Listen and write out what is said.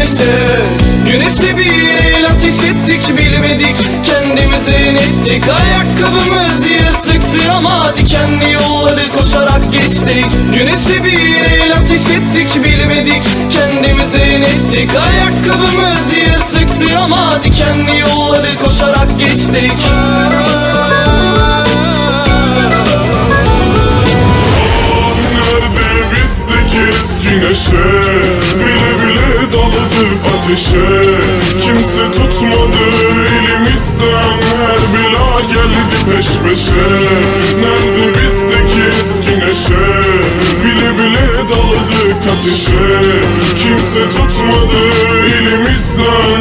güneşe. Güneşe bir el ateş ettik bilmedik. Kendimize inettik Ayakkabımız yırtıktı ama Dikenli yolları koşarak geçtik. Güneşe bir el ateş ettik bilmedik. Kendimize inettik Ayakkabımız yırtıktı ama Dikenli yolları koşarak geçtik. Nerede bizdeki eski neşe Bile bile daladık ateşe. Kimse tutmadı elimizden Her bela geldi peş peşe. Nerede bizdeki eski neşe? Bile bile daladık ateşe. Kimse tutmadı elimizden